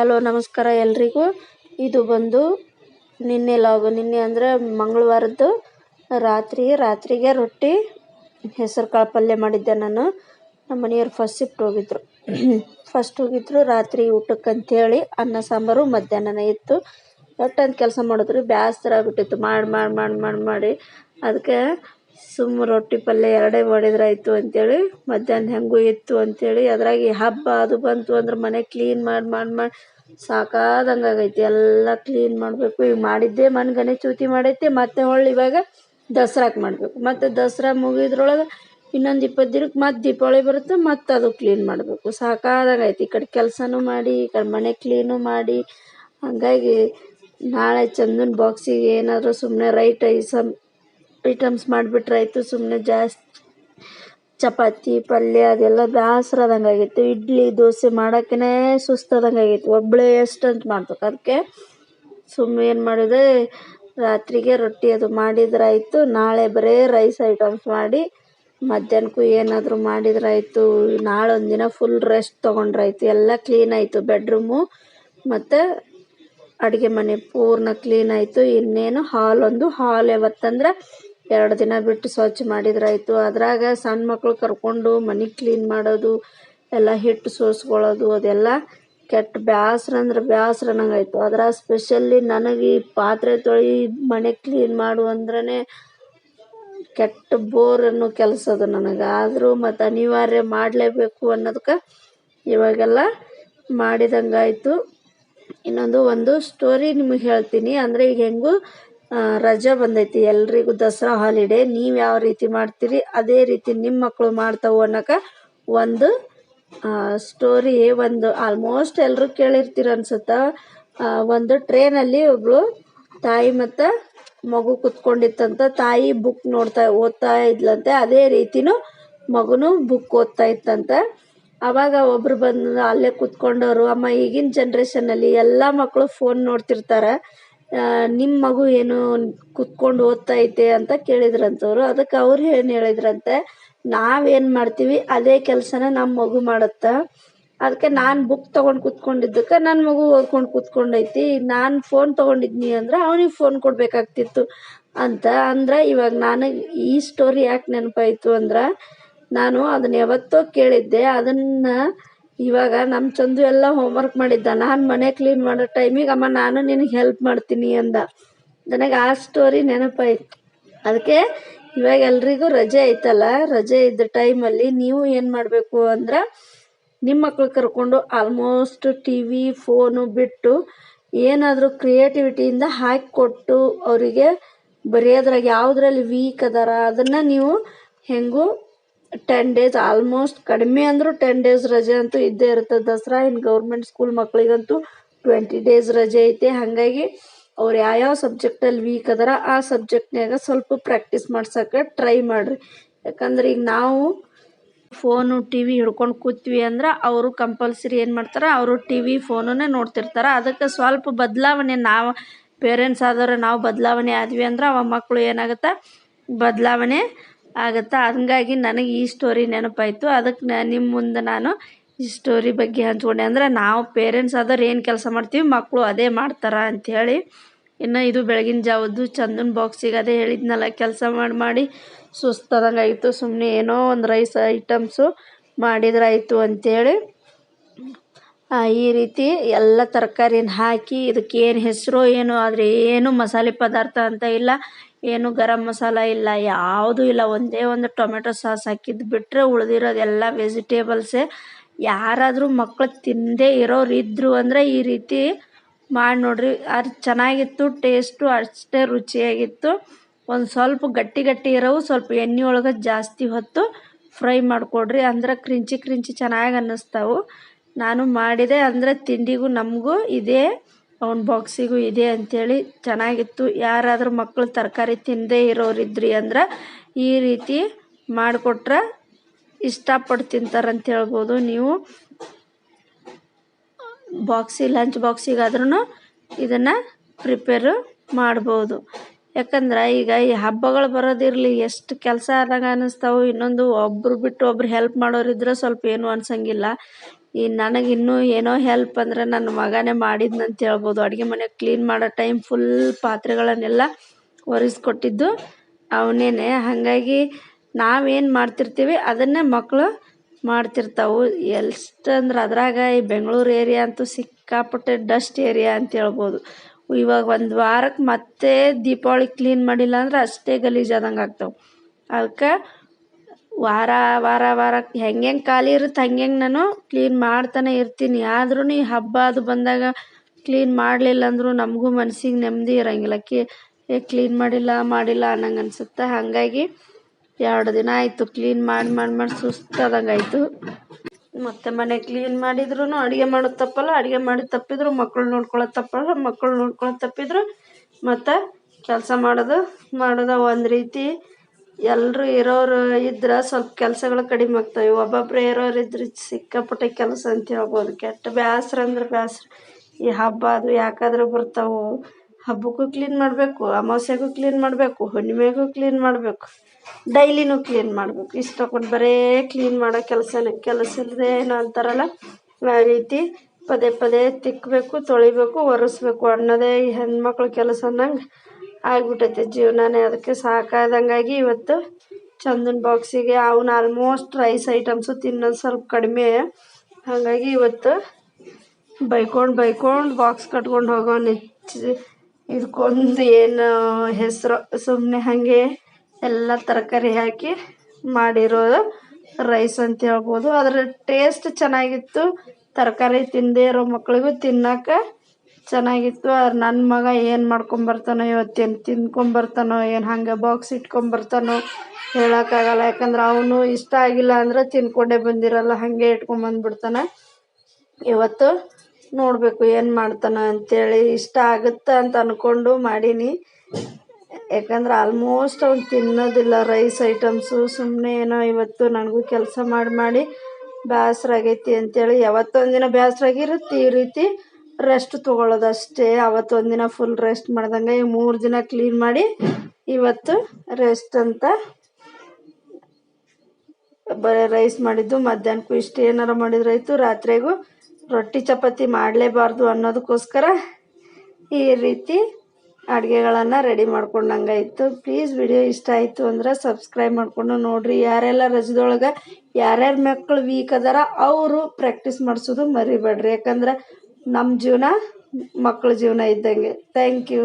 Hello, ನಮಸ್ಕಾರ ಎಲ್ರಿಗೂ. ಇದು ಬಂದು ನಿನ್ನೆ ಲಾಗು. ನಿನ್ನೆ ಅಂದರೆ ಮಂಗಳವಾರದ್ದು ರಾತ್ರಿ, ರಾತ್ರಿಗೆ ರೊಟ್ಟಿ, ಹೆಸರು ಕಾಳು ಪಲ್ಯ ಮಾಡಿದ್ದೆ ನಾನು. ನಮ್ಮ ಮನೆಯವ್ರು ಫಸ್ಟ್ ಶಿಫ್ಟ್ ಹೋಗಿದ್ರು. ಫಸ್ಟ್ ಹೋಗಿದ್ರು ರಾತ್ರಿ ಊಟಕ್ಕೆ ಅಂತೇಳಿ ಅನ್ನ, ಸಾಂಬಾರು ಮಧ್ಯಾಹ್ನನೇ ಇತ್ತು. ಒಟ್ಟಂತ ಕೆಲಸ ಮಾಡಿದ್ರು. ಬ್ಯಾಸ್ತರ ಆಗ್ಬಿಟ್ಟಿತ್ತು. ಮಾಡಿ ಮಾಡಿ ಮಾಡಿ ಮಾಡಿ ಮಾಡಿ. ಅದಕ್ಕೆ ಸುಮ್ಮ ರೊಟ್ಟಿ ಪಲ್ಯ ಎರಡೇ ಮಾಡಿದ್ರಾಯ್ತು ಅಂತೇಳಿ, ಮಧ್ಯಾಹ್ನ ಹೆಂಗೂ ಇತ್ತು ಅಂತೇಳಿ, ಅದ್ರಾಗ ಈ ಹಬ್ಬ ಅದು ಬಂತು ಅಂದ್ರೆ ಮನೆ ಕ್ಲೀನ್ ಮಾಡಿ ಮಾಡಿ ಮಾಡಿ, ಸಾಕಾದಂಗೆ ಆಗೈತಿ. ಎಲ್ಲ ಕ್ಲೀನ್ ಮಾಡಬೇಕು. ಈಗ ಮಾಡಿದ್ದೆ ಮನೆ ಗಣೇಶ ಚೌತಿ ಮಾಡೈತಿ, ಮತ್ತೆ ಹೊಳ್ಳಿ ಇವಾಗ ದಸರಾಕ್ಕೆ ಮಾಡಬೇಕು. ಮತ್ತು ದಸರಾ ಮುಗಿದ್ರೊಳಗೆ ಇನ್ನೊಂದು ಇಪ್ಪತ್ತು ದಿನಕ್ಕೆ ಮತ್ತೆ ದೀಪಾವಳಿ ಬರುತ್ತೆ ಮತ್ತೆ ಅದು ಕ್ಲೀನ್ ಮಾಡಬೇಕು. ಸಾಕಾದಂಗೆ ಐತಿ. ಈ ಕಡೆ ಕೆಲಸನೂ ಮಾಡಿ, ಈ ಕಡೆ ಮನೆ ಕ್ಲೀನು ಮಾಡಿ. ಹಾಗಾಗಿ ನಾಳೆ ಚಂದನ್ ಬಾಕ್ಸಿಗೆ ಏನಾದರೂ ಸುಮ್ಮನೆ ರೈಟ್ ಐಸಮ್ ಐಟಮ್ಸ್ ಮಾಡಿಬಿಟ್ರಾಯ್ತು ಸುಮ್ಮನೆ ಜಾಸ್ತಿ ಚಪಾತಿ, ಪಲ್ಯ, ಅದೆಲ್ಲ ದಾಸರಾದಂಗೆ ಆಗೈತೆ ಇಡ್ಲಿ, ದೋಸೆ ಮಾಡೋಕ್ಕೇ ಸುಸ್ತಾದಂಗೆ ಆಗೈತೆ ಒಬ್ಬಳೇ ಎಷ್ಟಂತ ಮಾಡ್ಬೇಕು ಅದಕ್ಕೆ ಸುಮ್ಮನೆ ಏನು ಮಾಡಿದೆ, ರಾತ್ರಿಗೆ ರೊಟ್ಟಿ ಅದು ಮಾಡಿದ್ರಾಯ್ತು. ನಾಳೆ ಬರೀ ರೈಸ್ ಐಟಮ್ಸ್ ಮಾಡಿ, ಮಧ್ಯಾಹ್ನಕ್ಕೂ ಏನಾದರೂ ಮಾಡಿದ್ರಾಯ್ತು. ನಾಳೆ ಒಂದಿನ ಫುಲ್ ರೆಸ್ಟ್ ತೊಗೊಂಡ್ರಾಯ್ತು. ಎಲ್ಲ ಕ್ಲೀನ್ ಆಯಿತು. ಬೆಡ್ರೂಮು ಮತ್ತು ಅಡುಗೆ ಮನೆ ಪೂರ್ಣ ಕ್ಲೀನ್ ಆಯಿತು. ಇನ್ನೇನು ಹಾಲ್ ಒಂದು. ಹಾಲ್ ಯಾವತ್ತಂದ್ರೆ ಎರಡು ದಿನ ಬಿಟ್ಟು ಸ್ವಚ್ಛ ಮಾಡಿದ್ರಾಯ್ತು. ಅದ್ರಾಗ ಸಣ್ಣ ಮಕ್ಕಳು ಕರ್ಕೊಂಡು ಮನೆ ಕ್ಲೀನ್ ಮಾಡೋದು, ಎಲ್ಲ ಹಿಟ್ಟು ಸೋಸ್ಕೊಳ್ಳೋದು, ಅದೆಲ್ಲ ಕೆಟ್ಟ ಬ್ಯಾಸ್ರ ಅಂದ್ರೆ ಬ್ಯಾಸ್ರ ಆಯ್ತು ಅದ್ರಾಗ ಸ್ಪೆಷಲಿ ನನಗೆ ಈ ಪಾತ್ರೆ ತೊಳಿ ಮನೆ ಕ್ಲೀನ್ ಮಾಡು ಅಂದ್ರೆ ಕೆಟ್ಟ ಬೋರ್ ಅನ್ನೋ ಕೆಲಸ ಅದು ನನಗೆ. ಆದರೂ ಮತ್ತು ಅನಿವಾರ್ಯ ಮಾಡಲೇಬೇಕು ಅನ್ನೋದಕ್ಕೆ ಇವಾಗೆಲ್ಲ ಮಾಡಿದಂಗಾಯಿತು. ಇನ್ನೊಂದು, ಒಂದು ಸ್ಟೋರಿ ನಿಮಗೆ ಹೇಳ್ತೀನಿ. ಅಂದರೆ ಈಗ ಹೆಂಗೂ ರಜೆ ಬಂದೈತಿ. ಎಲ್ರಿಗೂ ದಸರಾ ಹಾಲಿಡೇ ನೀವು ಯಾವ ರೀತಿ ಮಾಡ್ತೀರಿ, ಅದೇ ರೀತಿ ನಿಮ್ಮ ಮಕ್ಕಳು ಮಾಡ್ತಾವು ಅನ್ನೋಕೆ ಒಂದು ಸ್ಟೋರಿ ಒಂದು ಆಲ್ಮೋಸ್ಟ್ ಎಲ್ಲರೂ ಕೇಳಿರ್ತೀರ ಅನ್ಸುತ್ತೆ? ಒಂದು ಟ್ರೇನಲ್ಲಿ ಒಬ್ಬಳು ತಾಯಿ ಮತ್ತು ಮಗು ಕುತ್ಕೊಂಡಿತ್ತಂತ ತಾಯಿ ಬುಕ್ ನೋಡ್ತಾ, ಓದ್ತಾ ಇದ್ಲಂತೆ. ಅದೇ ರೀತಿನೂ ಮಗುನು ಬುಕ್ ಓದ್ತಾ ಇತ್ತಂತೆ. ಅವಾಗ ಒಬ್ರು ಬಂದು ಅಲ್ಲೇ ಕುತ್ಕೊಂಡವರು, ಅಮ್ಮ ಈಗಿನ ಜನ್ರೇಷನಲ್ಲಿ ಎಲ್ಲ ಮಕ್ಕಳು ಫೋನ್ ನೋಡ್ತಿರ್ತಾರೆ. ನಿಮ್ಮ ಮಗು ಏನು ಕುತ್ಕೊಂಡು ಓದ್ತಾ ಐತೆ ಅಂತ ಕೇಳಿದ್ರಂತವ್ರು. ಅದಕ್ಕೆ ಅವ್ರು ಏನು ಹೇಳಿದ್ರಂತೆ ನಾವೇನು ಮಾಡ್ತೀವಿ, ಅದೇ ಕೆಲಸನ ನಮ್ಮ ಮಗು ಮಾಡುತ್ತೆ. ಅದಕ್ಕೆ ನಾನು ಬುಕ್ ತಗೊಂಡ್ ಕುತ್ಕೊಂಡಿದ್ದಕ್ಕೆ ನನ್ನ ಮಗು ಓದ್ಕೊಂಡು ಕುತ್ಕೊಂಡೈತಿ ನಾನು ಫೋನ್ ತಗೊಂಡಿದ್ನಿ ಅಂದ್ರೆ ಅವನಿಗೆ ಫೋನ್ ಕೊಡಬೇಕಾಗ್ತಿತ್ತು ಅಂತ. ಅಂದ್ರೆ ಇವಾಗ ನನಗೆ ಈ ಸ್ಟೋರಿ ಯಾಕೆ ನೆನಪಾಯಿತು ಅಂದ್ರೆ, ನಾನು ಅದನ್ನ ಯಾವತ್ತೋ ಕೇಳಿದ್ದೆ, ಅದನ್ನು ಇವಾಗ ನಮ್ಮ ಚಂದು ಎಲ್ಲ ಹೋಮ್ವರ್ಕ್ ಮಾಡಿದ್ದ. ನಾನು ಮನೆ ಕ್ಲೀನ್ ಮಾಡೋ ಟೈಮಿಗೆ ಅಮ್ಮ, ನಾನು ನಿನಗೆ ಹೆಲ್ಪ್ ಮಾಡ್ತೀನಿ ಅಂದ. ನನಗೆ ಆ ಸ್ಟೋರಿ ನೆನಪಾಯ್ತು. ಅದಕ್ಕೆ ಇವಾಗ ಎಲ್ರಿಗೂ ರಜೆ ಐತಲ್ಲ? ರಜೆ ಇದ್ದ ಟೈಮಲ್ಲಿ ನೀವು ಏನು ಮಾಡಬೇಕು ಅಂದ್ರೆ ನಿಮ್ಮ ಮಕ್ಳು ಕರ್ಕೊಂಡು ಆಲ್ಮೋಸ್ಟ್ ಟಿ ವಿ ಫೋನು ಬಿಟ್ಟು ಏನಾದರೂ ಕ್ರಿಯೇಟಿವಿಟಿಯಿಂದ ಹಾಕಿಕೊಟ್ಟು ಅವರಿಗೆ ಬರೆಯೋದ್ರಾಗ ಯಾವುದ್ರಲ್ಲಿ ವೀಕ್ ಅದಾರ, ಅದನ್ನು ನೀವು ಹೆಂಗೂ ಟೆನ್ ಡೇಸ್ ಆಲ್ಮೋಸ್ಟ್ ಕಡಿಮೆ ಅಂದರೂ ಟೆನ್ ಡೇಸ್ ರಜೆ ಅಂತೂ ಇದ್ದೇ ಇರುತ್ತೆ. ದಸರಾ ಇನ್ನು ಗೌರ್ಮೆಂಟ್ ಸ್ಕೂಲ್ ಮಕ್ಕಳಿಗಂತೂ ಟ್ವೆಂಟಿ ಡೇಸ್ ರಜೆ ಐತೆ. ಹಾಗಾಗಿ ಅವ್ರು ಯಾವ್ಯಾವ ಸಬ್ಜೆಕ್ಟಲ್ಲಿ ವೀಕ್ ಅದಾರ ಆ ಸಬ್ಜೆಕ್ಟ್ನಾಗ ಸ್ವಲ್ಪ ಪ್ರಾಕ್ಟೀಸ್ ಮಾಡ್ಸೋಕೆ ಟ್ರೈ ಮಾಡಿರಿ. ಯಾಕಂದ್ರೆ ಈಗ ನಾವು ಫೋನು ಟಿ ವಿ ಹಿಡ್ಕೊಂಡು ಕೂತ್ವಿ ಅಂದ್ರೆ ಅವರು ಕಂಪಲ್ಸರಿ ಏನು ಮಾಡ್ತಾರೆ? ಅವರು ಟಿ ವಿ ಫೋನನ್ನೇ ನೋಡ್ತಿರ್ತಾರೆ. ಅದಕ್ಕೆ ಸ್ವಲ್ಪ ಬದಲಾವಣೆ ನಾವು ಪೇರೆಂಟ್ಸ್ ಆದವ್ರೆ ನಾವು ಬದಲಾವಣೆ ಆದ್ವಿ ಅಂದ್ರೆ ಅವ ಮಕ್ಕಳು ಏನಾಗುತ್ತೆ? ಬದಲಾವಣೆ ಆಗುತ್ತೆ? ಹಂಗಾಗಿ ನನಗೆ ಈ ಸ್ಟೋರಿ ನೆನಪಾಯಿತು. ಅದಕ್ಕೆ ನಿಮ್ಮ ಮುಂದೆ ನಾನು ಈ ಸ್ಟೋರಿ ಬಗ್ಗೆ ಹಂಚ್ಕೊಂಡೆ. ಅಂದ್ರೆ ನಾವು ಪೇರೆಂಟ್ಸ್ ಆದವ್ರು ಏನು ಕೆಲಸ ಮಾಡ್ತೀವಿ ಮಕ್ಕಳು ಅದೇ ಮಾಡ್ತಾರೆ ಅಂಥೇಳಿ ಇನ್ನು ಇದು ಬೆಳಗಿನ ಜಾವದ್ದು ಚಂದನ್ ಬಾಕ್ಸಿಗೆ ಅದೇ ಹೇಳಿದ್ನಲ್ಲ, ಕೆಲಸ ಮಾಡಿ ಮಾಡಿ ಸುಸ್ತಾದಂಗಾಯಿತು. ಸುಮ್ಮನೆ ಏನೋ ಒಂದು ರೈಸ್ ಐಟಮ್ಸು ಮಾಡಿದ್ರಾಯಿತು ಅಂಥೇಳಿ ಈ ರೀತಿ ಎಲ್ಲ ತರಕಾರಿನ ಹಾಕಿ ಇದಕ್ಕೆ ಏನು ಹೆಸರು ಏನು, ಆದರೆ ಏನು ಮಸಾಲೆ ಪದಾರ್ಥ ಅಂತ ಇಲ್ಲ. ಏನು ಗರಂ ಮಸಾಲ ಇಲ್ಲ, ಯಾವುದೂ ಇಲ್ಲ. ಒಂದೇ ಒಂದು ಟೊಮೆಟೊ ಸಾಸ್ ಹಾಕಿದ್ದು ಬಿಟ್ಟರೆ ಉಳಿದಿರೋದೆಲ್ಲ ವೆಜಿಟೇಬಲ್ಸೇ ಯಾರಾದರೂ ಮಕ್ಕಳು ತಿನ್ನದೇ ಇರೋರು ಇದ್ದರು ಅಂದರೆ ಈ ರೀತಿ ಮಾಡಿ ನೋಡಿರಿ. ಅದು ಚೆನ್ನಾಗಿತ್ತು ಟೇಸ್ಟು ಅಷ್ಟೇ ರುಚಿಯಾಗಿತ್ತು. ಒಂದು ಸ್ವಲ್ಪ ಗಟ್ಟಿ ಗಟ್ಟಿ ಇರೋವು, ಸ್ವಲ್ಪ ಎಣ್ಣೆ ಒಳಗೆ ಜಾಸ್ತಿ ಹೊತ್ತು ಫ್ರೈ ಮಾಡಿಕೊಡ್ರಿ. ಅಂದ್ರೆ ಕ್ರಿಂಚಿ ಕ್ರಿಂಚಿ ಚೆನ್ನಾಗಿ ಅನ್ನಿಸ್ತಾವು. ನಾನು ಮಾಡಿದೆ ಅಂದರೆ ತಿಂಡಿಗೂ ನಮಗೂ ಇದೇ ಅವ್ನ ಬಾಕ್ಸಿಗೂ ಇದೆ ಅಂಥೇಳಿ ಚೆನ್ನಾಗಿತ್ತು. ಯಾರಾದರೂ ಮಕ್ಕಳು ತರಕಾರಿ ತಿನ್ನದೇ ಇರೋರಿದ್ರಿ ಅಂದ್ರೆ ಈ ರೀತಿ ಮಾಡಿಕೊಟ್ರೆ ಇಷ್ಟಪಟ್ಟು ತಿಂತಾರಂತ ಹೇಳ್ಬೋದು ನೀವು ಬಾಕ್ಸಿ ಲಂಚ್ ಬಾಕ್ಸಿಗಾದ್ರೂ ಇದನ್ನು ಪ್ರಿಪೇರು ಮಾಡ್ಬೋದು. ಯಾಕಂದ್ರೆ ಈಗ ಈ ಹಬ್ಬಗಳು ಬರೋದಿರಲಿ, ಎಷ್ಟು ಕೆಲಸ ಆದಾಗ ಅನ್ನಿಸ್ತಾವೆ ಇನ್ನೊಂದು ಒಬ್ಬರು ಬಿಟ್ಟು ಒಬ್ರು ಹೆಲ್ಪ್ ಮಾಡೋರಿದ್ರೆ ಸ್ವಲ್ಪ ಏನು ಅನ್ಸಂಗಿಲ್ಲ. ಈ ನನಗೆ ಇನ್ನೂ ಏನೋ ಹೆಲ್ಪ್ ಅಂದ್ರೆ ನನ್ನ ಮಗನೇ ಮಾಡಿದ್ನಂತ ಹೇಳ್ಬೋದು. ಅಡುಗೆ ಮನೆ ಕ್ಲೀನ್ ಮಾಡೋ ಟೈಮ್ ಫುಲ್ ಪಾತ್ರೆಗಳನ್ನೆಲ್ಲ ಒರೆಸ್ಕೊಟ್ಟಿದ್ದು ಅವನೇನೆ. ಹಾಗಾಗಿ ನಾವೇನು ಮಾಡ್ತಿರ್ತೀವಿ ಅದನ್ನೇ ಮಕ್ಕಳು ಮಾಡ್ತಿರ್ತಾವೆ. ಎಷ್ಟಂದ್ರೆ ಅದ್ರಾಗ ಈ ಬೆಂಗಳೂರು ಏರಿಯಾ ಅಂತೂ ಸಿಕ್ಕಾಪಟ್ಟೆ ಡಸ್ಟ್ ಏರಿಯಾ ಅಂತ ಹೇಳ್ಬೋದು. ಇವಾಗ ಒಂದು ವಾರಕ್ಕೆ ಮತ್ತೆ ದೀಪಾವಳಿ ಕ್ಲೀನ್ ಮಾಡಿಲ್ಲ ಅಂದ್ರೆ ಅಷ್ಟೇ ಗಲೀಜಾದಂಗೆ ಆಗ್ತಾವೆ. ಅದಕ್ಕೆ ವಾರ ವಾರ ವಾರ ಹೆಂಗೆಂಗೆ ಹೆಂಗೆ ಖಾಲಿ ಇರುತ್ತೆ ಹಂಗೆಂಗೆ ಹೆಂಗೆ ನಾನು ಕ್ಲೀನ್ ಮಾಡ್ತಾನೆ ಇರ್ತೀನಿ. ಆದ್ರೂ ಈ ಹಬ್ಬ ಅದು ಬಂದಾಗ ಕ್ಲೀನ್ ಮಾಡಲಿಲ್ಲ ಅಂದರೂ ನಮಗೂ ಮನ್ಸಿಗೆ ನೆಮ್ಮದಿ ಇರೋಂಗಿಲ್ಲ. ಕಿ ಏ ಕ್ಲೀನ್ ಮಾಡಿಲ್ಲ ಮಾಡಿಲ್ಲ ಅನ್ನಂಗೆ ಅನಿಸುತ್ತೆ? ಹಾಗಾಗಿ ಎರಡು ದಿನ ಆಯಿತು ಕ್ಲೀನ್ ಮಾಡಿ ಮಾಡಿ ಮಾಡಿ ಸುಸ್ತಾದಂಗೆ ಆಯಿತು. ಮತ್ತು ಮನೆ ಕ್ಲೀನ್ ಮಾಡಿದ್ರು ಅಡುಗೆ ಮಾಡೋದು ತಪ್ಪಲ್ಲ. ಅಡುಗೆ ಮಾಡಿ ತಪ್ಪಿದ್ರು ಮಕ್ಕಳು ನೋಡ್ಕೊಳ್ಳೋದು ತಪ್ಪಲ್ಲ. ಮಕ್ಕಳು ನೋಡ್ಕೊಳ್ಳೋದು ತಪ್ಪಿದ್ರು ಮತ್ತು ಕೆಲಸ ಮಾಡೋದು ಮಾಡೋದು ಒಂದು ರೀತಿ. ಎಲ್ಲರೂ ಇರೋರು ಇದ್ರೆ ಸ್ವಲ್ಪ ಕೆಲಸಗಳು ಕಡಿಮೆ ಆಗ್ತವೆ. ಒಬ್ಬೊಬ್ಬರೇ ಇರೋರು ಇದ್ರೆ ಸಿಕ್ಕಾಪಟ್ಟೆ ಕೆಲಸ ಅಂತ ಹೇಳ್ಬೋದು. ಕೆಟ್ಟ ಬೇಸ್ರ ಅಂದ್ರೆ ಬೇಸ್ರ ಈ ಹಬ್ಬ ಅದು ಯಾಕಾದ್ರೂ ಬರ್ತಾವೆ. ಹಬ್ಬಕ್ಕೂ ಕ್ಲೀನ್ ಮಾಡಬೇಕು, ಅಮಾವಾಸ್ಯೆಗೂ ಕ್ಲೀನ್ ಮಾಡಬೇಕು, ಹುಣ್ಣಿಮೆಗೂ ಕ್ಲೀನ್ ಮಾಡಬೇಕು, ಡೈಲಿನೂ ಕ್ಲೀನ್ ಮಾಡಬೇಕು. ಇಷ್ಟು ತಗೊಂಡು ಬರೇ ಕ್ಲೀನ್ ಮಾಡೋ ಕೆಲಸನೇ ಕೆಲಸ ಇಲ್ಲದೆ ಏನೋ ಅಂತಾರಲ್ಲ, ಆ ರೀತಿ ಪದೇ ಪದೇ ತಿಕ್ಕಬೇಕು ತೊಳಿಬೇಕು, ಒರೆಸ್ಬೇಕು. ಅನ್ನೋದೇ ಈ ಹೆಣ್ಮಕ್ಳ ಕೆಲಸ ಅನ್ನಂಗೆ ಆಗ್ಬಿಟ್ಟೈತೆ ಜೀವನನೇ. ಅದಕ್ಕೆ ಸಾಕಾದಂಗಾಗಿ ಇವತ್ತು ಚಂದನ ಬಾಕ್ಸಿಗೆ ಅವನು ಆಲ್ಮೋಸ್ಟ್ ರೈಸ್ ಐಟಮ್ಸು ತಿನ್ನೋದು ಸ್ವಲ್ಪ ಕಡಿಮೆ. ಹಾಗಾಗಿ ಇವತ್ತು ಬೈಕೊಂಡು ಬೈಕೊಂಡು ಬಾಕ್ಸ್ ಕಟ್ಕೊಂಡು ಹೋಗೋನು ಇದಕ್ಕೊಂದು ಏನು ಹೆಸರು ಸುಮ್ಮನೆ ಹಾಗೆ ಎಲ್ಲ ತರಕಾರಿ ಹಾಕಿ ಮಾಡಿರೋ ರೈಸ್ ಅಂತ ಹೇಳ್ಬೋದು. ಅದರ ಟೇಸ್ಟ್ ಚೆನ್ನಾಗಿತ್ತು. ತರಕಾರಿ ತಿಂದೇ ಇರೋ ಮಕ್ಕಳಿಗೂ ತಿನ್ನೋಕೆ ಚೆನ್ನಾಗಿತ್ತು. ಆದ್ರೆ ನನ್ನ ಮಗ ಏನು ಮಾಡ್ಕೊಂಬರ್ತಾನೋ ಇವತ್ತೇನು ತಿನ್ಕೊಂಬರ್ತಾನೋ ಏನು ಹಾಗೆ ಬಾಕ್ಸ್ ಇಟ್ಕೊಂಬರ್ತಾನೋ ಹೇಳೋಕ್ಕಾಗಲ್ಲ. ಯಾಕಂದ್ರೆ ಅವನು ಇಷ್ಟ ಆಗಿಲ್ಲ ಅಂದ್ರೆ ತಿನ್ಕೊಂಡೇ ಬಂದಿರಲ್ಲ, ಹಾಗೆ ಇಟ್ಕೊಂಬಂದ್ಬಿಡ್ತಾನೆ. ಇವತ್ತು ನೋಡಬೇಕು ಏನು ಮಾಡ್ತಾನೆ ಅಂಥೇಳಿ ಇಷ್ಟ ಆಗುತ್ತೆ ಅಂತ ಅಂದ್ಕೊಂಡು ಮಾಡೀನಿ. ಯಾಕಂದ್ರೆ ಆಲ್ಮೋಸ್ಟ್ ಅವ್ನು ತಿನ್ನೋದಿಲ್ಲ ರೈಸ್ ಐಟಮ್ಸು ಸುಮ್ಮನೆ ಏನೋ ಇವತ್ತು ನನಗೂ ಕೆಲಸ ಮಾಡಿ ಮಾಡಿ ಬೇಸ್ರ ಆಗೈತಿ ಅಂತೇಳಿ ಯಾವತ್ತೊಂದಿನ ದಿನ ಬೇಸ್ರ ಆಗಿರುತ್ತೆ ಈ ರೀತಿ. ರೆಸ್ಟ್ ತೊಗೊಳ್ಳೋದಷ್ಟೇ ಅಷ್ಟೇ ಒಂದಿನ ದಿನ ಫುಲ್ ರೆಸ್ಟ್ ಮಾಡ್ದಂಗೆ ಈ ಮೂರು ದಿನ ಕ್ಲೀನ್ ಮಾಡಿ ಇವತ್ತು ರೆಸ್ಟ್ ಅಂತ ಬರೀ ರೈಸ್ ಮಾಡಿದ್ದು. ಮಧ್ಯಾಹ್ನಕ್ಕೂ ಇಷ್ಟು ಏನಾರು ಮಾಡಿದ್ರಾಯ್ತು ರಾತ್ರಿಗೂ ರೊಟ್ಟಿ ಚಪಾತಿ ಮಾಡಲೇಬಾರ್ದು ಅನ್ನೋದಕ್ಕೋಸ್ಕರ ಈ ರೀತಿ ಅಡುಗೆಗಳನ್ನು ರೆಡಿ ಮಾಡ್ಕೊಂಡಂಗೆ ಇತ್ತು ಪ್ಲೀಸ್ ವಿಡಿಯೋ ಇಷ್ಟ ಆಯಿತು ಅಂದ್ರೆ ಸಬ್ಸ್ಕ್ರೈಬ್ ಮಾಡಿಕೊಂಡು ನೋಡಿರಿ. ಯಾರೆಲ್ಲ ರಜದೊಳಗೆ ಯಾರ್ಯಾರು ಮಕ್ಕಳು ವೀಕ್ ಅದಾರ, ಅವರು ಪ್ರಾಕ್ಟೀಸ್ ಮಾಡಿಸೋದು ಮರಿಬೇಡ್ರಿ. ಯಾಕಂದ್ರೆ ನಮ್ಮ ಜೀವನ ಮಕ್ಳ ಜೀವನ ಇದ್ದಂಗೆ. Thank you